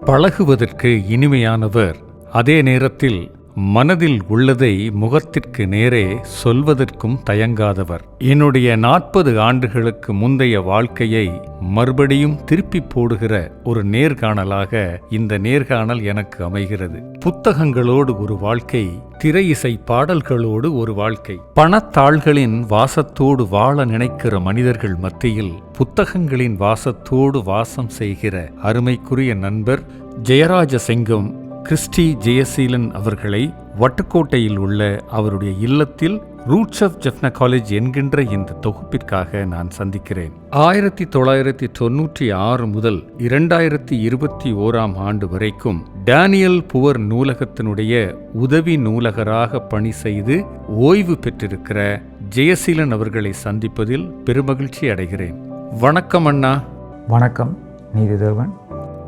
பழகுவதற்கு இனிமையானவர். அதே நேரத்தில் மனதில் உள்ளதை முகத்திற்கு நேரே சொல்வதற்கும் தயங்காதவர். என்னுடைய நாற்பது ஆண்டுகளுக்கு முந்தைய வாழ்க்கையை மறுபடியும் திருப்பி போடுகிற ஒரு நேர்காணலாக இந்த நேர்காணல் எனக்கு அமைகிறது. புத்தகங்களோடு ஒரு வாழ்க்கை திரை இசை பாடல்களோடு ஒரு வாழ்க்கை. பணத்தாள்களின் வாசத்தோடு வாழ நினைக்கிற மனிதர்கள் மத்தியில் புத்தகங்களின் வாசத்தோடு வாசம் செய்கிற அருமைக்குரிய நண்பர் ஜெயராஜ செங்கம் கிறிஸ்டி ஜெயசீலன் அவர்களை வட்டுக்கோட்டையில் உள்ள அவருடைய இல்லத்தில் ரூட்ஸ் ஆஃப் ஜெஃப்னா காலேஜ் என்கின்ற இந்த தொகுப்பிற்காக நான் சந்திக்கிறேன். ஆயிரத்தி தொள்ளாயிரத்தி தொன்னூற்றி ஆறு முதல் இரண்டாயிரத்தி இருபத்தி ஓராம் ஆண்டு வரைக்கும் டேனியல் புவர் நூலகத்தினுடைய உதவி நூலகராக பணி செய்து ஓய்வு பெற்றிருக்கிற ஜெயசீலன் அவர்களை சந்திப்பதில் பெருமகிழ்ச்சி அடைகிறேன். வணக்கம் அண்ணா. வணக்கம் நீதிதேவன்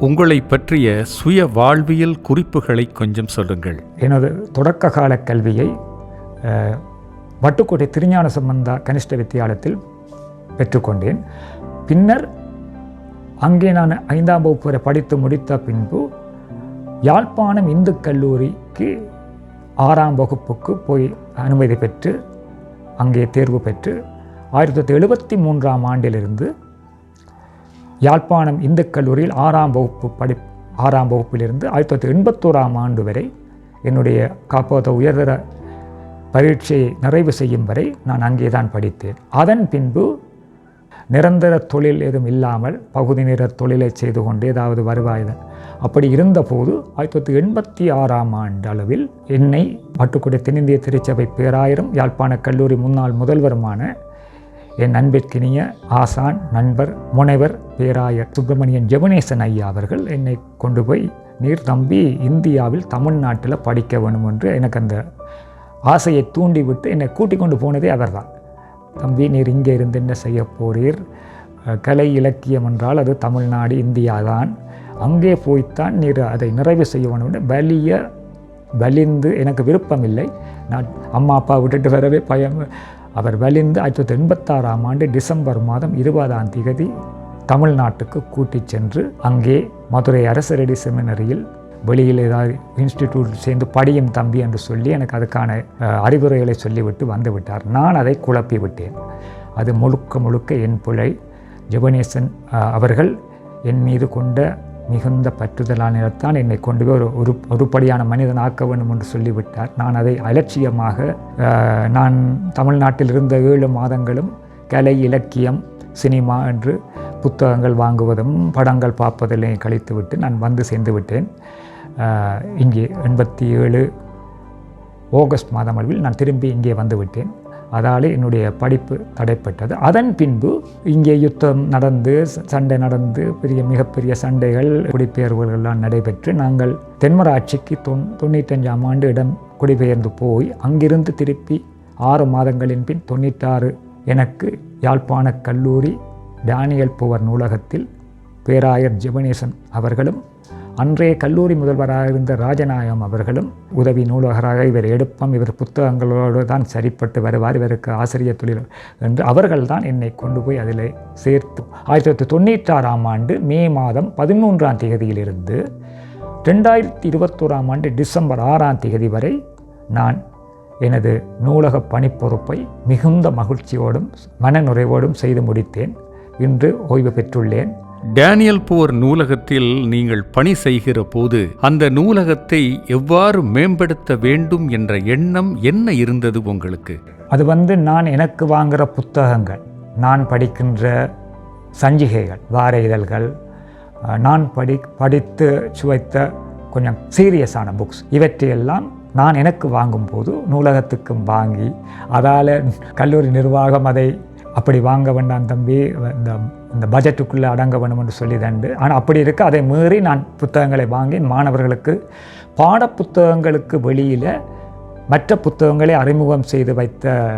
உங்களை பற்றிய சுய வாழ்வியல் குறிப்புகளை கொஞ்சம் சொல்லுங்கள். எனது தொடக்க கால கல்வியை வட்டுக்கோட்டை திருஞான சம்பந்தா கனிஷ்ட வித்தியாலயத்தில் பெற்றுக்கொண்டேன் பின்னர் அங்கே நான் ஐந்தாம் வகுப்பு வரை படித்து முடித்த பின்பு யாழ்ப்பாணம் இந்து கல்லூரிக்கு ஆறாம் வகுப்புக்கு போய் அனுமதி பெற்று அங்கே தேர்வு பெற்று ஆயிரத்தி தொள்ளாயிரத்தி எழுபத்தி மூன்றாம் ஆண்டிலிருந்து யாழ்ப்பாணம் இந்து கல்லூரியில் ஆறாம் வகுப்பு படி ஆறாம் வகுப்பிலிருந்து ஆயிரத்தி தொள்ளாயிரத்தி எண்பத்தோராம் ஆண்டு வரை என்னுடைய காப்போத உயர்தர பரீட்சையை நிறைவு செய்யும் வரை நான் அங்கே தான் படித்தேன். அதன் பின்பு நிரந்தர தொழில் எதுவும் இல்லாமல் பகுதி நேர தொழிலை செய்து கொண்டு ஏதாவது வருவாய். அப்படி இருந்தபோது ஆயிரத்தி தொள்ளாயிரத்தி எண்பத்தி ஆறாம் ஆண்டு அளவில் என்னை பட்டுக்கோட்டை தென்னிந்திய திருச்சபை பேராயிரம் யாழ்ப்பாண கல்லூரி முன்னாள் முதல்வருமான என் அன்பிற்கினிய ஆசான் நண்பர் முனைவர் பேராயர் சுப்பிரமணியன் ஜெபனேசன் ஐயா அவர்கள் என்னை கொண்டு போய் நீர் தம்பி இந்தியாவில் தமிழ்நாட்டில் படிக்க வேணும் என்று எனக்கு அந்த ஆசையை தூண்டிவிட்டு என்னை கூட்டிக் கொண்டு போனதே அவர்தான். தம்பி நீர் இங்கே இருந்து என்ன செய்ய போறீர்? கலை இலக்கியம் என்றால் அது தமிழ்நாடு இந்தியா தான். அங்கே போய்த்தான் நீர் அதை நிறைவு செய்ய வேணும் வலிய வலிந்து எனக்கு விருப்பமில்லை. நான் அம்மா அப்பா விட்டுட்டு வரவே பயம். அவர் வலிந்து ஆயிரத்தி தொள்ளாயிரத்தி எண்பத்தாறாம் ஆண்டு டிசம்பர் மாதம் இருபதாம் தேதி தமிழ்நாட்டுக்கு கூட்டிச் சென்று அங்கே மதுரை அரசரடி செமினரியில் வெளியில் ஏதாவது இன்ஸ்டிடியூட் சேர்ந்து படியும் தம்பி என்று சொல்லி எனக்கு அதுக்கான அறிவுரைகளை சொல்லிவிட்டு வந்து விட்டார் நான் அதை குழப்பி விட்டேன். அது முழுக்க முழுக்க என் பிழை. ஜெபனேசன் அவர்கள் என் மீது கொண்ட மிகுந்த பற்றுதலானதான் என்னை கொண்டு போய் ஒரு ஒரு ஒருபடியான மனிதன் ஆக்க வேண்டும் என்று சொல்லிவிட்டார். நான் அதை அலட்சியமாக நான் தமிழ்நாட்டில் இருந்த ஏழு மாதங்களும் கலை இலக்கியம் சினிமா என்று புத்தகங்கள் வாங்குவதும் படங்கள் பார்ப்பதிலையும் கழித்துவிட்டு நான் வந்து சேர்ந்து விட்டேன். இங்கே எண்பத்தி ஏழு ஆகஸ்ட் மாதம் அளவில் நான் திரும்பி இங்கே வந்துவிட்டேன் அதால் என்னுடைய படிப்பு தடைப்பட்டது. அதன் பின்பு இங்கே யுத்தம் நடந்து சண்டை நடந்து பெரிய மிகப்பெரிய சண்டைகள் குடிபெயர்வுகள்லாம் நடைபெற்று நாங்கள் தென்மராட்சிக்கு தொன் தொண்ணூத்தஞ்சாம் ஆண்டு இடம் குடிபெயர்ந்து போய் அங்கிருந்து திருப்பி ஆறு மாதங்களின் பின் தொண்ணூற்றாறு எனக்கு யாழ்ப்பாண கல்லூரி டேனியல் புவர் நூலகத்தில் பேராயர் ஜெபனேசன் அவர்களும் அன்றைய கல்லூரி முதல்வராக இருந்த ராஜநாயகம் அவர்களும் உதவி நூலகராக இவர் எடுப்பம் இவர் புத்தகங்களோடு தான் சரிப்பட்டு வருவார் இவருக்கு ஆசிரியர் தொழில் என்று அவர்கள் தான் என்னை கொண்டு போய் அதில் சேர்த்து ஆயிரத்தி தொள்ளாயிரத்தி தொண்ணூற்றாறாம் ஆண்டு மே மாதம் பதிமூன்றாம் தேதியிலிருந்து ரெண்டாயிரத்தி இருபத்தோராம் ஆண்டு டிசம்பர் ஆறாம் தேதி வரை நான் எனது நூலக பணிப்பொறுப்பை மிகுந்த மகிழ்ச்சியோடும் மனநிறைவோடும் செய்து முடித்தேன். இன்று ஓய்வு பெற்றுள்ளேன். டேனியல் போர் நூலகத்தில் நீங்கள் பணி செய்கிற போது அந்த நூலகத்தை எவ்வாறு மேம்படுத்த வேண்டும் என்ற எண்ணம் என்ன இருந்தது உங்களுக்கு? அது வந்து நான் எனக்கு வாங்குகிற புத்தகங்கள் நான் படிக்கின்ற சஞ்சிகைகள் வார இதழ்கள் நான் படி படித்து சுவைத்த கொஞ்சம் சீரியஸான புக்ஸ் இவற்றையெல்லாம் நான் எனக்கு வாங்கும்போது நூலகத்துக்கும் வாங்கி அதால் கல்லூரி நிர்வாகம் அதை அப்படி வாங்க வேண்டாம் தம்பி இந்த இந்த பட்ஜெட்டுக்குள்ளே அடங்க வேணும் என்று சொல்லி தண்டு. ஆனால் அப்படி இருக்க அதை மீறி நான் புத்தகங்களை வாங்கி மாணவர்களுக்கு பாடப்புத்தகங்களுக்கு வெளியில் மற்ற புத்தகங்களை அறிமுகம் செய்து வைத்த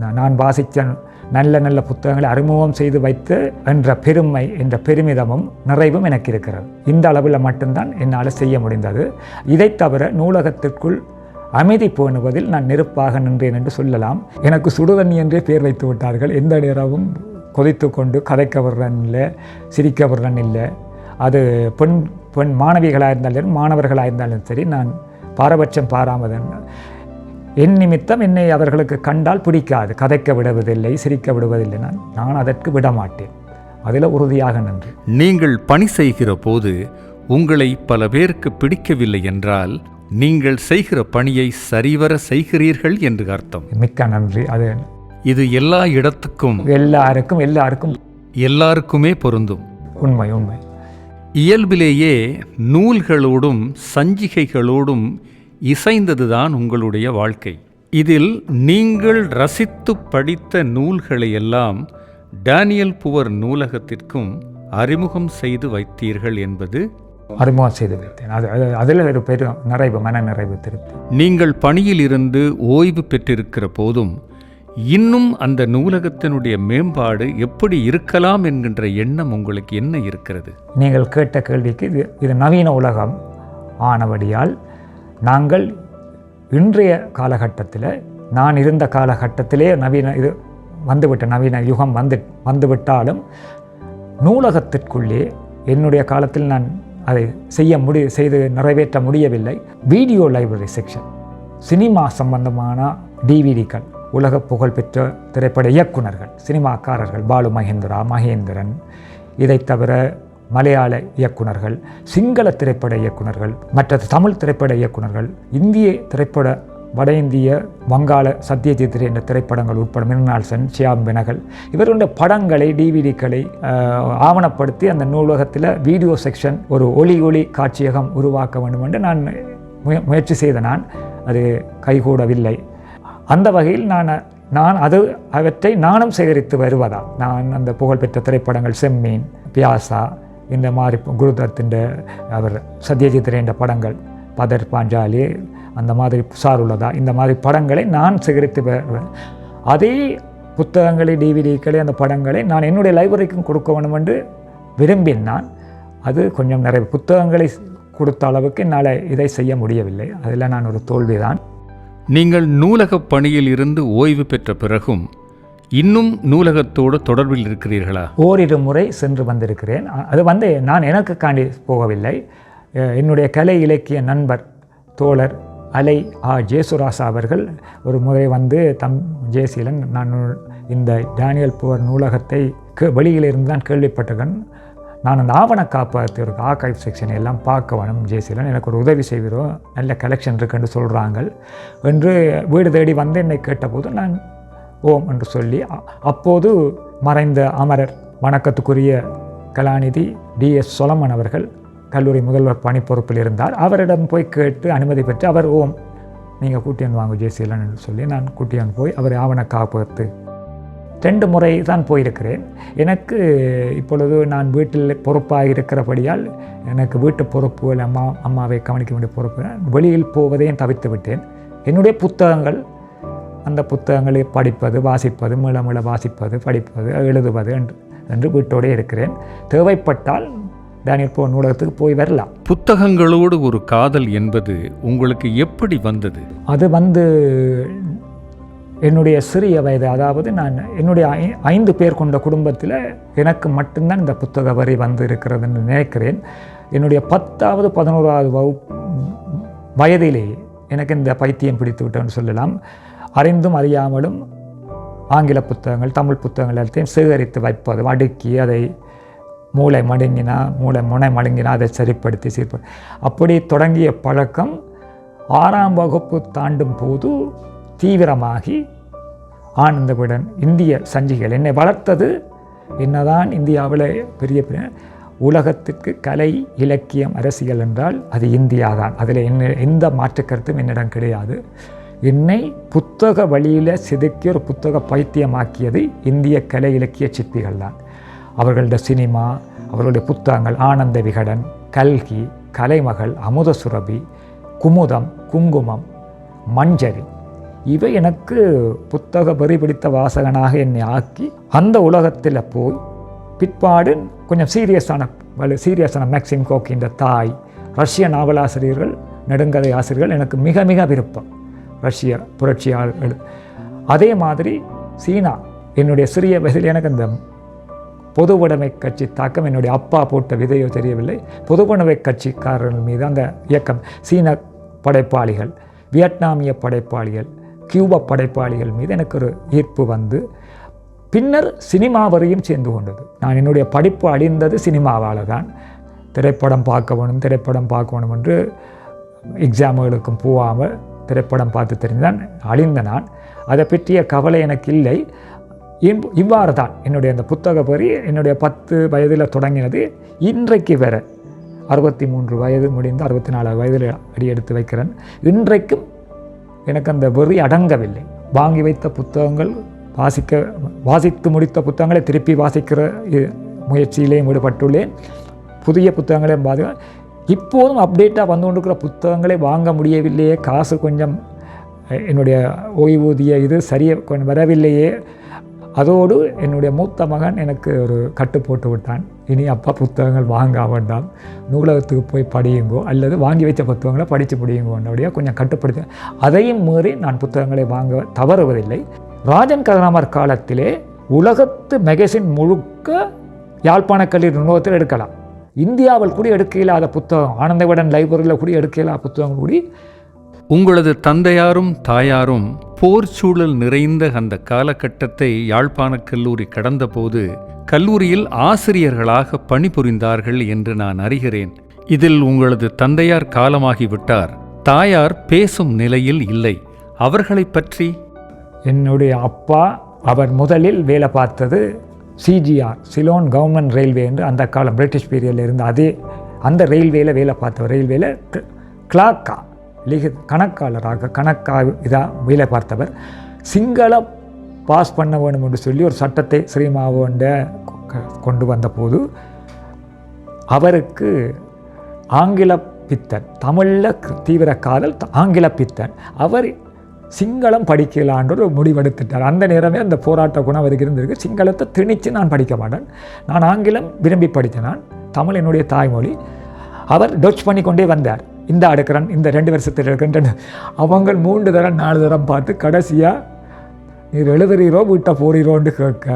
நான் வாசித்த நல்ல நல்ல புத்தகங்களை அறிமுகம் செய்து வைத்து என்ற பெருமை என்ற பெருமிதமும் நிறைவும் எனக்கு இருக்கிறது. இந்த அளவில் மட்டும்தான் என்னால் செய்ய முடிந்தது. இதைத் தவிர நூலகத்திற்குள் அமைதி பேணுவதில் நான் நெருப்பாக நின்றேன் என்று சொல்லலாம். எனக்கு சுடுதண்ணி என்றே பேர் வைத்து விட்டார்கள். எந்த நேரமும் கொதித்து கொண்டு கதைக்க வர்றன் இல்லை சிரிக்க வர்றன் இல்லை அது பெண் பெண் மாணவிகளாக இருந்தாலும் மாணவர்களாக இருந்தாலும் சரி நான் பாரபட்சம் பாராமல் என் நிமித்தம் என்னை அவர்களுக்கு கண்டால் பிடிக்காது. கதைக்க விடுவதில்லை சிரிக்க விடுவதில்லை. நான் நான் அதற்கு விட மாட்டேன் அதில் உறுதியாக நின்று. நீங்கள் பணி செய்கிற போது உங்களை பல பேருக்கு பிடிக்கவில்லை என்றால் நீங்கள் செய்கிற பணியை சரிவர செய்கிறீர்கள் என்று அர்த்தம். மிக்க நன்றி. அது இது எல்லா இடத்துக்கும் எல்லாருக்கும் எல்லாருக்கும் எல்லாருக்குமே பொருந்தும். உண்மை உண்மை. இயல்பிலேயே நூல்களோடும் சஞ்சிகைகளோடும் இசைந்ததுதான் உங்களுடைய வாழ்க்கை. இதில் நீங்கள் ரசித்து படித்த நூல்களை எல்லாம் டேனியல் புவர் நூலகத்திற்கும் அறிமுகம் செய்து வைத்தீர்கள் என்பது அறிமுகம் செய்து வைத்தேன். அது அது அதில் ஒரு பெரும் நிறைவு மன நிறைவு திருப்தி நீங்கள் பணியில் இருந்து ஓய்வு பெற்றிருக்கிற போதும் இன்னும் அந்த நூலகத்தினுடைய மேம்பாடு எப்படி இருக்கலாம் என்கின்ற எண்ணம் உங்களுக்கு என்ன இருக்கிறது? நீங்கள் கேட்ட கேள்விக்கு இது இது நவீன உலகம் ஆனபடியால் நாங்கள் இன்றைய காலகட்டத்தில் நான் இருந்த காலகட்டத்திலே நவீன இது வந்துவிட்ட நவீன யுகம் வந்து வந்துவிட்டாலும் நூலகத்திற்குள்ளே என்னுடைய காலத்தில் நான் அதை செய்ய முடி செய்து நிறைவேற்ற முடியவில்லை. வீடியோ லைப்ரரி செக்ஷன் சினிமா சம்பந்தமான டிவிடிக்கள் உலக புகழ்பெற்ற திரைப்பட இயக்குனர்கள் சினிமாக்காரர்கள் பாலு மகேந்திரா மகேந்திரன். இதைத் தவிர மலையாள இயக்குனர்கள் சிங்கள திரைப்பட இயக்குனர்கள் மற்ற தமிழ் திரைப்பட இயக்குனர்கள் இந்திய திரைப்பட வட இந்திய வங்காள சத்யஜித் என்ற திரைப்படங்கள் உட்பட மிருனால் சென் ஷியாம் பெனகல் இவருடைய படங்களை டிவிடிக்களை ஆவணப்படுத்தி அந்த நூலகத்தில் வீடியோ செக்ஷன் ஒரு ஒளி ஒளி காட்சியகம் உருவாக்க வேண்டும் என்று நான் முய- முயற்சி செய்த நான் அது கைகூடவில்லை. அந்த வகையில் நான் நான் அது அவற்றை நானும் சேகரித்து வருவதா நான் அந்த புகழ்பெற்ற திரைப்படங்கள் செம்மீன் பியாசா இந்த மாதிரி குருதத்தின் அவர் சத்யஜித் என்ற படங்கள் பதர் பாஞ்சாலி அந்த மாதிரி சாருள்ளதா இந்த மாதிரி படங்களை நான் சேகரித்து வருவேன் அதே புத்தகங்களை டிவிடிக்களை அந்த படங்களை நான் என்னுடைய லைப்ரரிக்கும் கொடுக்க வேண்டும் என்று விரும்பினான் அது கொஞ்சம் நிறைய புத்தகங்களை கொடுத்த அளவுக்கு என்னால் இதை செய்ய முடியவில்லை. அதில் நான் ஒரு தோல்விதான். நீங்கள் நூலகப் பணியில் இருந்து ஓய்வு பெற்ற பிறகும் இன்னும் நூலகத்தோடு தொடர்பில் இருக்கிறீர்களா? ஓரிரு முறை சென்று வந்திருக்கிறேன். அது வந்து நான் எனக்கு காண்டி போகவில்லை என்னுடைய கலை இலக்கிய நண்பர் தோழர் அலை ஆ. ஜேசுராசா அவர்கள் ஒரு முறை வந்து தம் ஜேசீலன் நான் இந்த டேனியல் புவர் நூலகத்தை வெளியிலிருந்து தான் கேள்விப்பட்டகன். நான் அந்த ஆவண காப்பகத்தில் இருக்க ஆர்கைவ் செக்ஷன் எல்லாம் பார்க்க வேணும் ஜேசிலன் எனக்கு ஒரு உதவி செய்கிறோம் நல்ல கலெக்ஷன் இருக்குன்னு சொல்கிறாங்க என்று வீடு தேடி வந்து என்னை கேட்டபோது நான் ஓம் என்று சொல்லி அப்போது மறைந்த அமரர் வணக்கத்துக்குரிய கலாநிதி டிஎஸ் சொலமன் அவர்கள் கல்லூரி முதல்வர் பணி பொறுப்பில் இருந்தார். அவரிடம் போய் கேட்டு அனுமதி பெற்று அவர் ஓம் நீங்கள் கூட்டியன் வாங்க ஜேசிலன் என்று சொல்லி நான் கூட்டியன் போய் அவர் ஆவண காப்பகத்து ரெண்டு முறை தான் போயிருக்கிறேன். எனக்கு இப்பொழுது நான் வீட்டில் பொறுப்பாக இருக்கிறபடியால் எனக்கு வீட்டு பொறுப்பு அம்மா அம்மாவை கவனிக்க வேண்டிய பொறுப்பு வெளியில் போவதையும் தவிர்த்து விட்டேன். என்னுடைய புத்தகங்கள் அந்த புத்தகங்களை படிப்பது வாசிப்பது மீள மீள வாசிப்பது படிப்பது எழுதுவது என்று என்று வீட்டோடே இருக்கிறேன். தேவைப்பட்டால் டேனியல் போ நூலகத்துக்கு போய் வரலாம். புத்தகங்களோடு ஒரு காதல் என்பது உங்களுக்கு எப்படி வந்தது? அது வந்து என்னுடைய சிறிய வயது அதாவது நான் என்னுடைய ஐ- ஐந்து பேர் கொண்ட குடும்பத்தில் எனக்கு மட்டும்தான் இந்த புத்தக வரி வந்து இருக்கிறதுன்னு நினைக்கிறேன். என்னுடைய பத்தாவது பதினோராவது வகு வயதிலேயே எனக்கு இந்த பைத்தியம் பிடித்து விட்டோன்னு சொல்லலாம். அறிந்தும் அறியாமலும் ஆங்கில புத்தகங்கள் தமிழ் புத்தகங்கள் எல்லாத்தையும் சேகரித்து வைப்பது அடுக்கி அதை மூளை மடுங்கினா மூளை முனை மடுங்கினா அதை சரிப்படுத்தி சீர்படு அப்படி தொடங்கிய பழக்கம் ஆறாம் வகுப்பு தாண்டும் போது தீவிரமாகி ஆனந்தவுடன் இந்திய சஞ்சிகள் என்னை வளர்த்தது என்னதான் இந்தியாவில் பெரிய பெரிய உலகத்திற்கு கலை இலக்கியம் அரசியல் என்றால் அது இந்தியா தான் அதில் என்ன எந்த மாற்றுக்கருத்தும் என்னிடம் கிடையாது. என்னை புத்தக வழியில் செதுக்கி ஒரு புத்தக பைத்தியமாக்கியது இந்திய கலை இலக்கிய சிற்பிகள் தான். அவர்களுடைய சினிமா அவர்களுடைய புத்தகங்கள் ஆனந்த விகடன் கல்கி கலைமகள் அமுத சுரபி குமுதம் குங்குமம் மஞ்சரி இவை எனக்கு புத்தக வெறி பிடித்த வாசகனாக என்னை ஆக்கி அந்த உலகத்தில் போய் பிற்பாடு கொஞ்சம் சீரியஸான சீரியஸான மேக்சிம் கோக்கின்ற தாய் ரஷ்ய நாவலாசிரியர்கள் நெடுங்கதை ஆசிரியர்கள் எனக்கு மிக மிக விருப்பம். ரஷ்ய புரட்சியாளர்கள் அதே மாதிரி சீனா என்னுடைய சிறிய வயதில் எனக்கு இந்த பொதுவுடைமை கட்சி தாக்கம் என்னுடைய அப்பா போட்ட விதையோ தெரியவில்லை. பொதுவுடைமை கட்சிக்காரர்கள் மீது அந்த இயக்கம் சீன படைப்பாளிகள் வியட்நாமிய படைப்பாளிகள் கியூப படைப்பாளிகள் மீது எனக்கு ஒரு ஈர்ப்பு வந்து பின்னர் சினிமா வரையும் சேர்ந்து கொண்டது. நான் என்னுடைய படிப்பு அழிந்தது சினிமாவால் தான் திரைப்படம் பார்க்க வேணும் திரைப்படம் பார்க்க வேணும் என்று எக்ஸாம்களுக்கும் போகாமல் திரைப்படம் பார்த்து தெரிந்தான் அழிந்த நான். அதை பற்றிய கவலை எனக்கு இல்லை. இவ்வாறு தான் என்னுடைய அந்த புத்தக பறி என்னுடைய பத்து வயதில் தொடங்கினது. இன்றைக்கு வர அறுபத்தி மூன்று வயது முடிந்து அறுபத்தி நாலு வயதில் அடி எடுத்து வைக்கிறேன். இன்றைக்கும் எனக்கு அந்த வெறி அடங்கவில்லை. வாங்கி வைத்த புத்தகங்கள் வாசிக்க வாசித்து முடித்த புத்தகங்களை திருப்பி வாசிக்கிற இ- முயற்சியிலேயும் ஈடுபட்டுள்ளேன். புதிய புத்தகங்களையும் பாதுகா இப்போதும் அப்டேட்டாக வந்து கொண்டிருக்கிற புத்தகங்களை வாங்க முடியவில்லையே. காசு கொஞ்சம் என்னுடைய ஓய்வூதிய இது சரியாக கொஞ்சம் வரவில்லையே. அதோடு என்னுடைய மூத்த மகன் எனக்கு ஒரு கட்டு போட்டு விட்டான். இனி அப்பா புத்தகங்கள் வாங்க வேண்டாம். நூலகத்துக்கு போய் படியுங்கோ அல்லது வாங்கி வைத்த புத்தகங்களை படித்து படியுங்கோன்றபடியாக கொஞ்சம் கட்டுப்படுத்த அதையும் மீறி நான் புத்தகங்களை வாங்க தவறுவதில்லை. ராஜன் கதராமர் காலத்திலே உலகத்து மெகசின் முழுக்க யாழ்ப்பாண கல்லூரி நூலகத்தில் எடுக்கலாம். இந்தியாவில் கூட எடுக்க இல்லாத புத்தகம் ஆனந்தவிடன் லைப்ரரியில் கூட எடுக்க இல்லாத புத்தகம் கூடி உங்களது தந்தையாரும் தாயாரும் போர் சூழல் நிறைந்த அந்த காலகட்டத்தை யாழ்ப்பாணக் கல்லூரி கடந்தபோது கல்லூரியில் ஆசிரியர்களாக பணிபுரிந்தார்கள் என்று நான் அறிகிறேன். இதில் உங்களது தந்தையார் காலமாகிவிட்டார். தாயார் பேசும் நிலையில் இல்லை. அவர்களைப் பற்றி? என்னுடைய அப்பா அவர் முதலில் வேலை பார்த்தது சிஜிஆர் சிலோன் கவர்மெண்ட் ரயில்வே என்று அந்த காலம் பிரிட்டிஷ் பீரியடில் இருந்த அதே அந்த ரயில்வேல வேலை பார்த்தவர் ரயில்வேல கிளாக்கா லிக கணக்காளராக கணக்கா இதாக வேலை பார்த்தவர் சிங்கள பாஸ் பண்ண வேணும் என்று சொல்லி ஒரு சட்டத்தை ஸ்ரீமாவோண்ட கொண்டு வந்தபோது அவருக்கு ஆங்கில பித்தன் தமிழில் தீவிர காதல் ஆங்கில பித்தன். அவர் சிங்களம் படிக்கலான்ற ஒரு முடிவெடுத்துட்டார். அந்த நேரமே அந்த போராட்ட குணம் அவருக்கு இருந்திருக்கு. சிங்களத்தை திணித்து நான் படிக்க மாட்டேன். நான் ஆங்கிலம் விரும்பி படித்தேன். நான் தமிழ் என்னுடைய தாய்மொழி. அவர் டச் பண்ணி கொண்டே வந்தார். இந்த அடுக்கிறன் இந்த ரெண்டு வருஷத்தில் இருக்கின்றன. அவங்க மூன்று தரம் நாலு தரம் பார்த்து கடைசியாக நீர் எழுதுறீரோ வீட்டை போறீரோன்னு கேட்க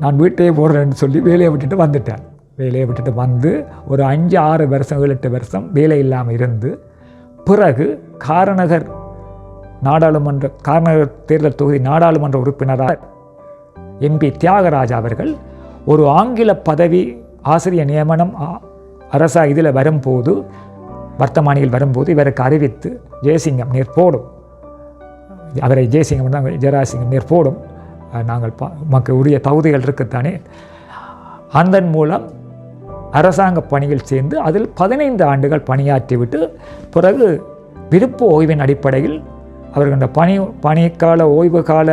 நான் வீட்டையே போடுறேன்னு சொல்லி வேலையை விட்டுட்டு வந்துட்டேன். வேலையை விட்டுட்டு வந்து ஒரு அஞ்சு ஆறு வருஷம் ஏழு எட்டு வருஷம் வேலை இல்லாமல் இருந்து பிறகு காரநகர் நாடாளுமன்ற காரநகர் தேர்தல் தொகுதி நாடாளுமன்ற உறுப்பினராக எம்பி தியாகராஜ் அவர்கள் ஒரு ஆங்கில பதவி ஆசிரியர் நியமனம் அரசா இதில் வரும்போது வர்த்தமானியில் வரும்போது இவருக்கு அறிவித்து ஜெயசிங்கம் நீர் போடும். அவரை ஜெயசிங்கம் தான் ஜெயராஜசிங்கம் நீர் போடும். நாங்கள் பா உமக்கு உரிய தகுதிகள் இருக்குத்தானே. அதன் மூலம் அரசாங்க பணியில் சேர்ந்து அதில் பதினைந்து ஆண்டுகள் பணியாற்றிவிட்டு பிறகு விருப்ப ஓய்வின் அடிப்படையில் அவர்கள் இந்த பணி பணிக்கால ஓய்வு கால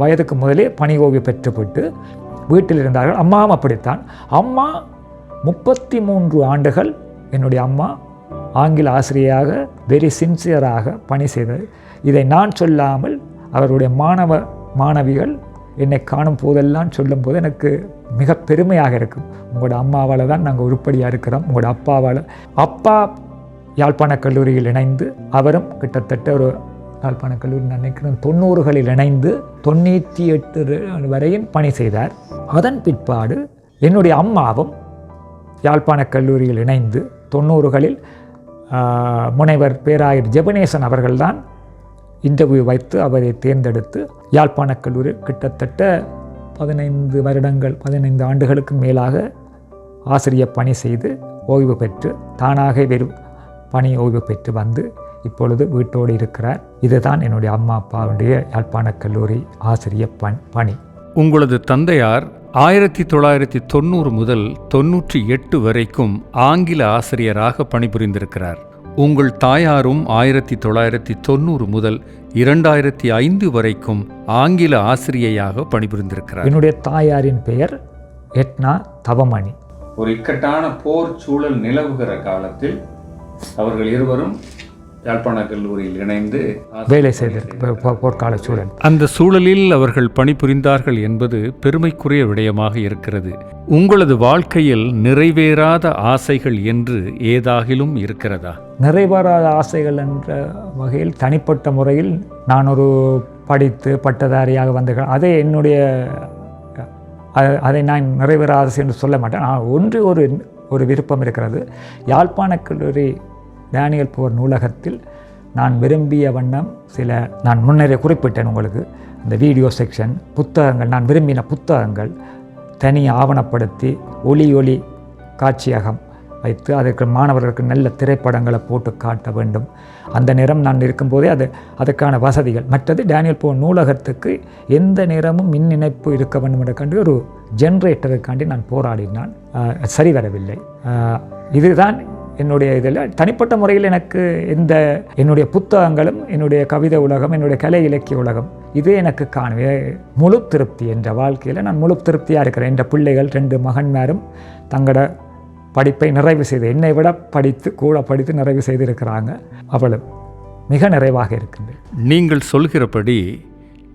வயதுக்கு முதலே பணி ஓய்வு பெற்றுவிட்டு வீட்டில் இருந்தார்கள். அம்மாவும் அப்படித்தான். அம்மா முப்பத்தி மூன்று ஆண்டுகள் என்னுடைய அம்மா ஆங்கில ஆசிரியராக வெரி சின்சியராக பணி செய்தது. இதை நான் சொல்லாமல் அவருடைய மாணவ மாணவிகள் என்னை காணும் போதெல்லாம் சொல்லும்போது எனக்கு மிக பெருமையாக இருக்கும். உங்களோட அம்மாவால் தான் நாங்கள் உருப்படியாக இருக்கிறோம். உங்களோட அப்பாவால். அப்பா யாழ்ப்பாண கல்லூரியில் இணைந்து அவரும் கிட்டத்தட்ட ஒரு யாழ்ப்பாண கல்லூரி நினைக்கிறேன் தொண்ணூறுகளில் இணைந்து தொண்ணூற்றி எட்டு வரையும் பணி செய்தார். அதன் பிற்பாடு என்னுடைய அம்மாவும் யாழ்ப்பாண கல்லூரியில் இணைந்து தொண்ணூறுகளில் முனைவர் பேராயர் ஜெபனேசன் அவர்கள்தான் இன்டர்வியூ வைத்து அவரை தேர்ந்தெடுத்து யாழ்ப்பாண கல்லூரி கிட்டத்தட்ட பதினைந்து வருடங்கள் பதினைந்து ஆண்டுகளுக்கு மேலாக ஆசிரியர் பணி செய்து ஓய்வு பெற்று தானாக வெறும் பணி ஓய்வு பெற்று வந்து இப்பொழுது வீட்டோடு இருக்கிறார். இதுதான் என்னுடைய அம்மா அப்பாவுடைய யாழ்ப்பாண கல்லூரி ஆசிரியர் பண் பணி. உங்களது தந்தையார் ஆயிரத்தி தொள்ளாயிரத்தி தொண்ணூறு முதல் தொன்னூற்றி எட்டு வரைக்கும் ஆங்கில ஆசிரியராக பணிபுரிந்திருக்கிறார். உங்கள் தாயாரும் ஆயிரத்தி தொள்ளாயிரத்தி தொண்ணூறு முதல் இரண்டாயிரத்தி ஐந்து வரைக்கும் ஆங்கில ஆசிரியையாக பணிபுரிந்திருக்கிறார். என்னுடைய தாயாரின் பெயர் எட்னா தவமணி. ஒரு இக்கட்டான போர் சூழல் நிலவுகிற காலத்தில் அவர்கள் இருவரும் யாழ்ப்பாண கல்லூரியில் இணைந்து வேலை செய்திருக்கு போர்க்கால சூழல். அந்த சூழலில் அவர்கள் பணிபுரிந்தார்கள் என்பது பெருமைக்குரிய விடயமாக இருக்கிறது. உங்களது வாழ்க்கையில் நிறைவேறாத ஆசைகள் என்று ஏதாகிலும் இருக்கிறதா? நிறைவேறாத ஆசைகள் என்ற வகையில் தனிப்பட்ட முறையில் நான் ஒரு படித்து பட்டதாரியாக வந்த அதே என்னுடைய அதை நான் நிறைவேறாது என்று சொல்ல மாட்டேன். ஆனால் ஒன்று ஒரு ஒரு விருப்பம் இருக்கிறது. யாழ்ப்பாண கல்லூரி டேனியல் போர் நூலகத்தில் நான் விரும்பிய வண்ணம் சில நான் முன்னரே குறிப்பிட்டேன் உங்களுக்கு இந்த வீடியோ செக்ஷன் புத்தகங்கள் நான் விரும்பின புத்தகங்கள் தனி ஆவணப்படுத்தி ஒளி ஒளி காட்சியகம் வைத்து அதற்கு மாணவர்களுக்கு நல்ல திரைப்படங்களை போட்டு காட்ட வேண்டும். அந்த நேரம் நான் இருக்கும்போதே அது அதுக்கான வசதிகள். மற்றது டேனியல் போ நூலகத்துக்கு எந்த நேரமும் மின் இணைப்பு இருக்க வேண்டும் என்ற கண்டு ஒரு ஜென்ரேட்டருக்காண்டி நான் போராடினான். சரி வரவில்லை இதுதான் என்னுடைய இதில் தனிப்பட்ட முறையில் எனக்கு இந்த என்னுடைய புத்தகங்களும் என்னுடைய கவிதை உலகம் என்னுடைய கலை இலக்கிய உலகம் இது எனக்கு காணவே முழு திருப்தி என்ற வாழ்க்கையில் நான் முழு திருப்தியாக இருக்கிறேன். என்ற பிள்ளைகள் ரெண்டு மகன்மாரும் தங்களோட படிப்பை நிறைவு செய்து என்னை விட படித்து கூட படித்து நிறைவு செய்திருக்கிறாங்க. அவளும் மிக நிறைவாக இருக்கின்றேன். நீங்கள் சொல்கிறபடி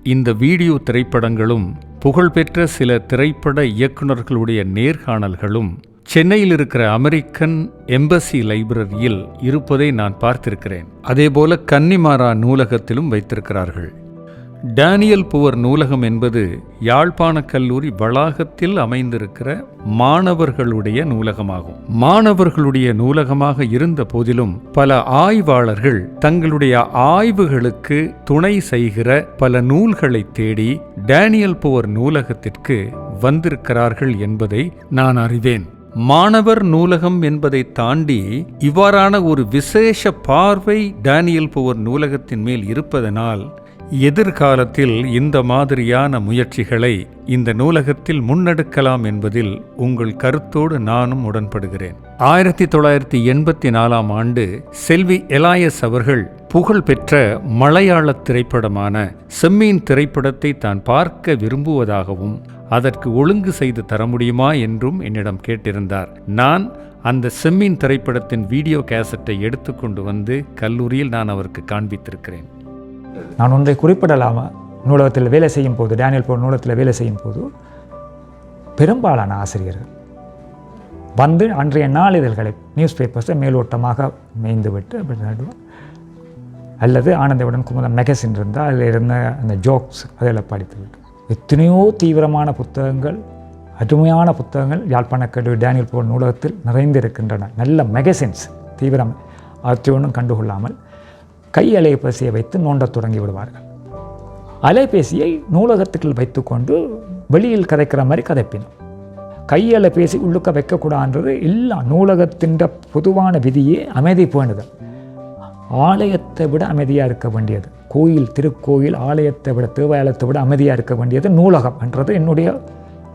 இந்த வீடியோ திரைப்படங்களும் புகழ்பெற்ற சில திரைப்பட இயக்குனர்களுடைய நேர்காணல்களும் சென்னையில் இருக்கிற அமெரிக்கன் எம்பசி லைப்ரரியில் இருப்பதை நான் பார்த்திருக்கிறேன். அதேபோல கன்னிமாரா நூலகத்திலும் வைத்திருக்கிறார்கள். டேனியல் புவர் நூலகம் என்பது யாழ்ப்பாண கல்லூரி வளாகத்தில் அமைந்திருக்கிற மாணவர்களுடைய நூலகமாகும். மாணவர்களுடைய நூலகமாக இருந்த போதிலும் பல ஆய்வாளர்கள் தங்களுடைய ஆய்வுகளுக்கு துணை செய்கிற பல நூல்களை தேடி டேனியல் புவர் நூலகத்திற்கு வந்திருக்கிறார்கள் என்பதை நான் அறிவேன். மாணவர் நூலகம் என்பதை தாண்டி இவ்வாறான ஒரு விசேஷ பார்வை டேனியல் புவர் நூலகத்தின் மேல் இருப்பதனால் எதிர்காலத்தில் இந்த மாதிரியான முயற்சிகளை இந்த நூலகத்தில் முன்னெடுக்கலாம் என்பதில் உங்கள் கருத்தோடு நானும் உடன்படுகிறேன். ஆயிரத்தி தொள்ளாயிரத்தி எண்பத்தி நாலாம் ஆண்டு செல்வி எலாயஸ் அவர்கள் புகழ்பெற்ற மலையாள திரைப்படமான செம்மீன் திரைப்படத்தை தான் பார்க்க விரும்புவதாகவும் அதற்கு ஒழுங்கு செய்து தர முடியுமா என்றும் என்னிடம் கேட்டிருந்தார். நான் அந்த செம்மின் திரைப்படத்தின் வீடியோ கேசட்டை எடுத்துக்கொண்டு வந்து கல்லூரியில் நான் அவருக்கு காண்பித்திருக்கிறேன். நான் ஒன்றை குறிப்பிடலாமா நூலகத்தில் வேலை செய்யும் போது டேனியல் போ நூலகத்தில் வேலை செய்யும் போது பெரும்பாலான ஆசிரியர்கள் வந்து அன்றைய நாளிதழ்களை நியூஸ் பேப்பர்ஸை மேலோட்டமாக மேய்ந்துவிட்டு அல்லது ஆனந்தவுடன் குமுதம் மெகசின் இருந்தால் அதில் இருந்த அந்த ஜோக்ஸ் அதில் படித்துவிட்டு. எத்தனையோ தீவிரமான புத்தகங்கள் அருமையான புத்தகங்கள் யாழ்ப்பாண கல்லூரி டேனியல் போல் நூலகத்தில் நிறைந்திருக்கின்றன. நல்ல மெகசின்ஸ் தீவிரம் அவற்றை ஒன்றும் கண்டுகொள்ளாமல் கை அலைபேசியை வைத்து நோண்டத் தொடங்கி விடுவார்கள். அலைபேசியை நூலகத்துக்குள் வைத்துக்கொண்டு வெளியில் கதைக்கிற மாதிரி கதைப்பினோம். கையால் பேசி உள்ளுக்க வைக்கக்கூடாதுன்றது எல்லா நூலகத்தின் பொதுவான விதியே அமைதி பேணுதல் ஆலயத்தை விட அமைதியாக இருக்க வேண்டியது. கோயில் திருக்கோயில் ஆலயத்தை விட தேவாலயத்தை விட அமைதியாக இருக்க வேண்டியது நூலகம் என்றது என்னுடைய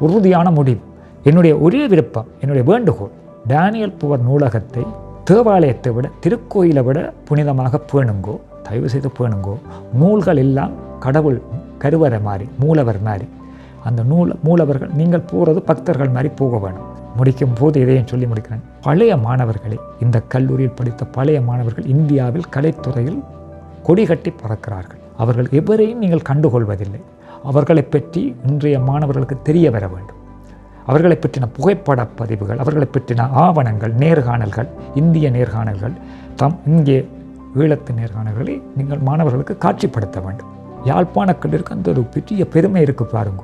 உறுதியான முடிவு. என்னுடைய ஒரே விருப்பம் என்னுடைய வேண்டுகோள் டேனியல் புவர் நூலகத்தை தேவாலயத்தை விட திருக்கோயிலை விட புனிதமாக பேணுங்கோ தயவு செய்து பேணுங்கோ நூல்கள் எல்லாம் கடவுள் கருவறை மாதிரி மூலவர் மாதிரி. அந்த நூல் மூலவர்கள் நீங்கள் போகிறது பக்தர்கள் மாதிரி போக வேணும். முடிக்கும் போது இதையும் சொல்லி முடிக்கிறேன். பழைய மாணவர்களை இந்த கல்லூரியில் படித்த பழைய மாணவர்கள் இந்தியாவில் கலைத்துறையில் கொடி கட்டி பறக்கிறார்கள். அவர்கள் எவரையும் நீங்கள் கண்டுகொள்வதில்லை. அவர்களை பற்றி இன்றைய மாணவர்களுக்கு தெரிய வர வேண்டும். அவர்களை பற்றின புகைப்பட பதிவுகள் அவர்களை பற்றின ஆவணங்கள் நேர்காணல்கள் இந்திய நேர்காணல்கள் தம் இங்கே ஈழத்து நேர்காணல்களை நீங்கள் மாணவர்களுக்கு காட்சிப்படுத்த வேண்டும். யாழ்ப்பாண கல்லூரிக்கு அந்த ஒரு பெரிய பெருமை இருக்கு பாருங்க.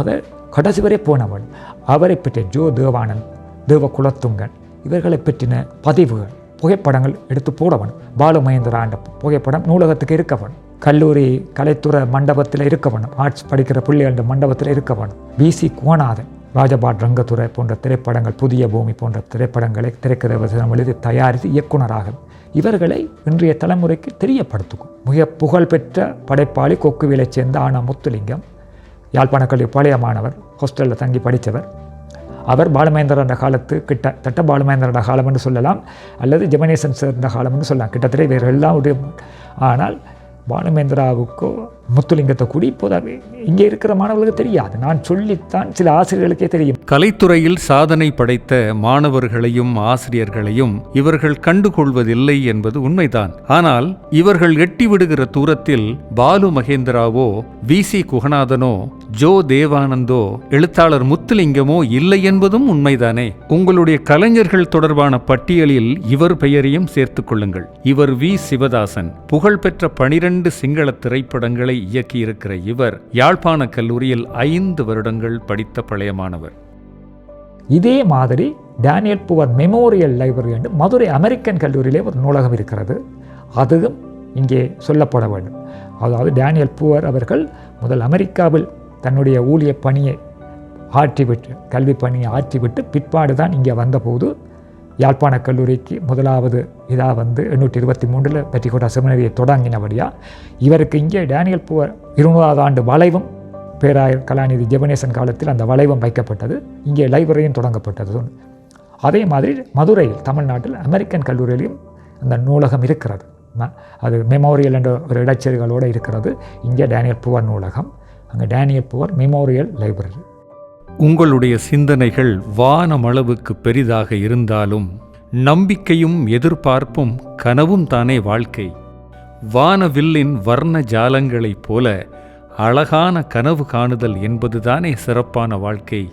அதை கடைசி வரை போனவன் அவரை பற்றிய ஜோ தேவானந்த் தேவ குலத்துங்கன் இவர்களை பற்றின பதிவுகள். புகைப்படங்கள் எடுத்து போடவன். பாலு மகேந்திரா என்ற புகைப்படம் நூலகத்துக்கு இருக்கவன். கல்லூரி கலைத்துறை மண்டபத்தில் இருக்க ஆர்ட்ஸ் படிக்கிற பிள்ளைகள் மண்டபத்தில் இருக்க வேணும் பிசி குவநாதன் ராஜபாட் ரங்கத்துறை போன்ற திரைப்படங்கள் புதிய பூமி போன்ற திரைப்படங்களை திரைக்கதை வசனம் எழுதி தயாரித்து இயக்குனராகும் இவர்களை இன்றைய தலைமுறைக்கு தெரியப்படுத்துக்கும் மிக புகழ்பெற்ற படைப்பாளி கொக்குவிலைச் சேர்ந்த ஆனா முத்துலிங்கம் யாழ்ப்பாண கல்லூரி பழைய மாணவர் ஹாஸ்டலில் தங்கி படித்தவர் அவர் பாலமேந்திரன் காலத்து கிட்டத்தட்ட பாலமேந்திரன் காலம் என்று சொல்லலாம் அல்லது ஜெமனேசன் சேர்ந்த காலம் என்று சொல்லலாம். கிட்டத்தட்ட இவர்கள் எல்லாம் ஒரு ஆனால் பாலமேந்திராவுக்கோ முத்துலிங்கத்தை கூடி இப்போது இங்கே இருக்கிற மாணவர்களுக்கு தெரியாது. நான் சொல்லித்தான் சில ஆசிரியர்களுக்கே தெரியும். கலைத்துறையில் சாதனை படைத்த மாணவர்களையும் ஆசிரியர்களையும் இவர்கள் கண்டுகொள்வதில்லை என்பது உண்மைதான். ஆனால் இவர்கள் எட்டி விடுகிற தூரத்தில் பாலு மகேந்திராவோ வி சி குகநாதனோ ஜோ தேவானந்தோ எழுத்தாளர் முத்துலிங்கமோ இல்லை என்பதும் உண்மைதானே. உங்களுடைய கலைஞர்கள் தொடர்பான பட்டியலில் இவர் பெயரையும் சேர்த்துக் கொள்ளுங்கள். இவர் வி. சிவதாசன். புகழ்பெற்ற பனிரெண்டு சிங்கள திரைப்படங்களை இயக்கியிருக்கிற இவர் யாழ்ப்பாண கல்லூரியில் ஐந்து வருடங்கள் படித்த பழையமானவர் இதே மாதிரி டேனியல் புவர் மெமோரியல் லைப்ரரி என்று மதுரை அமெரிக்கன் கல்லூரியிலே ஒரு நூலகம் இருக்கிறது. அதுவும் இங்கே சொல்லப்பட வேண்டும். அதாவது டேனியல் புவர் அவர்கள் முதல் அமெரிக்காவில் தன்னுடைய ஊழிய பணியை ஆற்றிவிட்டு கல்வி பணியை ஆற்றிவிட்டு பிற்பாடு தான் இங்கே வந்தபோது யாழ்ப்பாண கல்லூரிக்கு முதலாவது இதாக வந்து எண்ணூற்றி இருபத்தி மூன்றில் பெட்டிகோட்டா செமினரியை தொடங்கினபடியாக இவருக்கு இங்கே டேனியல் புவர் இருநூறாவது ஆண்டு வளைவும் பேராயர் கலாநிதி ஜெபனேசன் காலத்தில் அந்த வளைவம் வைக்கப்பட்டது. இங்கே லைப்ரரியும் தொடங்கப்பட்டது. அதே மாதிரி மதுரையில் தமிழ்நாட்டில் அமெரிக்கன் கல்லூரியிலையும் அந்த நூலகம் இருக்கிறது. அது மெமோரியல் என்ற ஒரு இடைச்செருகளோடு இருக்கிறது. இங்கே டேனியல் புவர் நூலகம். அங்கே டேனியல் புவர் மெமோரியல் லைப்ரரி. உங்களுடைய சிந்தனைகள் வானமளவுக்கு பெரிதாக இருந்தாலும் நம்பிக்கையும் எதிர்பார்ப்பும் கனவும் தானே வாழ்க்கை. வானவில்லின் வர்ண ஜாலங்களைப் போல அழகான கனவு காணுதல் என்பதுதானே சிறப்பான வாழ்க்கை.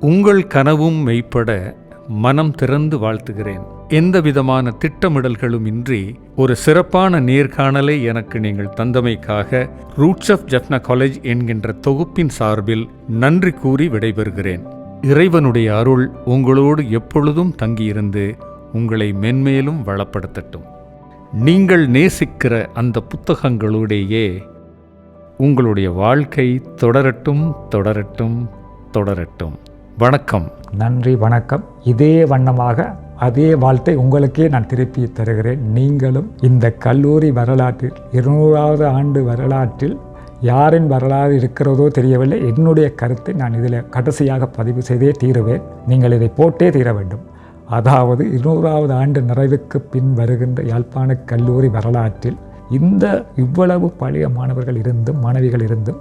உங்கள் கனவும் மெய்ப்பட மனம் திறந்து வாழ்த்துகிறேன். எந்த விதமான திட்டமிடல்களும் இன்றி ஒரு சிறப்பான நேர்காணலை எனக்கு நீங்கள் தந்தமைக்காக ரூட்ஸ் ஆஃப் ஜப்னா காலேஜ் என்கின்ற தொகுப்பின் சார்பில் நன்றி கூறி விடைபெறுகிறேன். இறைவனுடைய அருள் உங்களோடு எப்பொழுதும் தங்கியிருந்து உங்களை மென்மேலும் வளப்படுத்தட்டும். நீங்கள் நேசிக்கிற அந்த புத்தகங்களோடையே உங்களுடைய வாழ்க்கை தொடரட்டும் தொடரட்டும் தொடரட்டும். வணக்கம். நன்றி வணக்கம். இதே வண்ணமாக அதே வாழ்த்தை உங்களுக்கே நான் திருப்பி தருகிறேன். நீங்களும் இந்த கல்லூரி வரலாற்றில் இருநூறாவது ஆண்டு வரலாற்றில் யாரின் வரலாறு இருக்கிறதோ தெரியவில்லை. என்னுடைய கருத்தை நான் இதில் கடைசியாக பதிவு செய்தே தீருவேன். நீங்கள் இதை போட்டே தீர வேண்டும். அதாவது இருநூறாவது ஆண்டு நிறைவுக்கு பின் வருகின்ற யாழ்ப்பாண கல்லூரி வரலாற்றில் இந்த இவ்வளவு பழைய மாணவர்கள் இருந்தும் மாணவிகள் இருந்தும்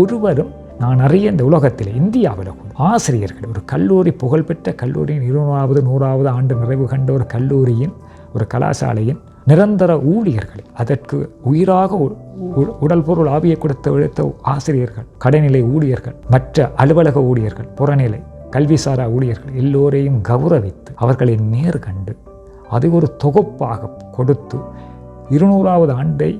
ஒருவரும் நான் அறிய இந்த உலகத்தில் இந்தியாவில் ஆசிரியர்கள் ஒரு கல்லூரி புகழ்பெற்ற கல்லூரியின் இருநூறாவது நூறாவது ஆண்டு நிறைவு கண்ட ஒரு கல்லூரியின் ஒரு கலாசாலையின் நிரந்தர ஊழியர்கள் அதற்கு உயிராக உ- உடல் பொருள் ஆவியை கொடுத்து எழுத்த ஆசிரியர்கள் கடைநிலை ஊழியர்கள் மற்ற அலுவலக ஊழியர்கள் புறநிலை கல்விசாரா ஊழியர்கள் எல்லோரையும் கௌரவித்து அவர்களை நேர் கண்டு ஒரு தொகுப்பாக கொடுத்து இருநூறாவது ஆண்டை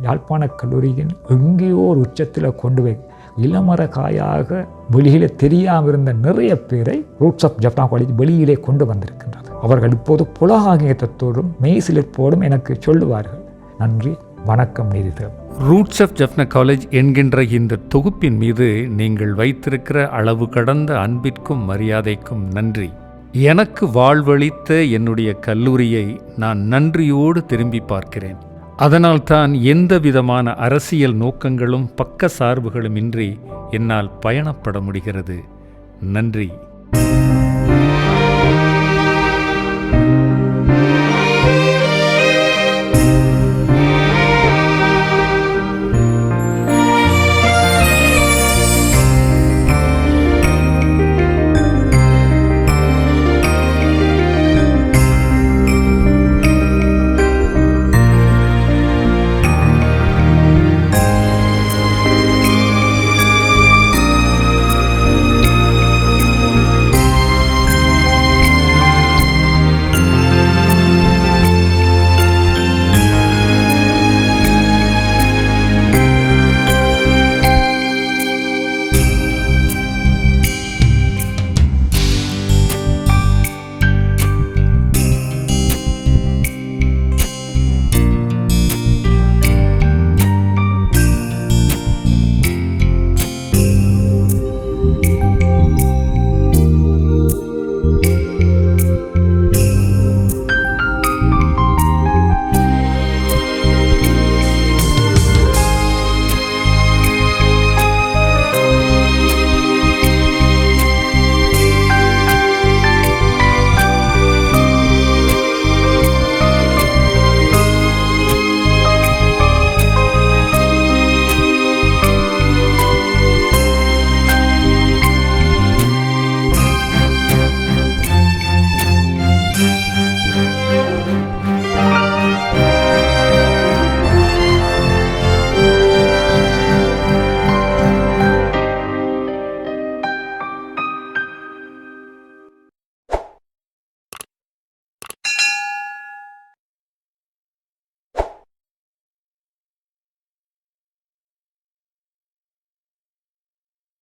யாழ்ப்பாண கல்லூரியின் எங்கேயோ ஒரு உச்சத்தில் கொண்டு போய் இளமர காயாக வெளியிலே தெரியாமல் இருந்த நிறைய பேரை ரூட்ஸ் ஆஃப் ஜப்னா காலேஜ் வெளியிலே கொண்டு வந்திருக்கின்றது. அவர்கள் இப்போது புலகாங்கியத்தோடும் மெய்சிலிற்போடும் எனக்கு சொல்லுவார்கள். நன்றி வணக்கம் Neethidev roots of Jaffna college என்கின்ற இந்த தொகுப்பின் மீது நீங்கள் வைத்திருக்கிற அளவு கடந்த அன்பிற்கும் மரியாதைக்கும் நன்றி. எனக்கு வாழ்வளித்த என்னுடைய கல்லூரியை நான் நன்றியோடு திரும்பி பார்க்கிறேன். அதனால்தான் எந்த விதமான அரசியல் நோக்கங்களும் பக்க சார்புகளுமின்றி என்னால் பயணப்பட முடிகிறது. நன்றி.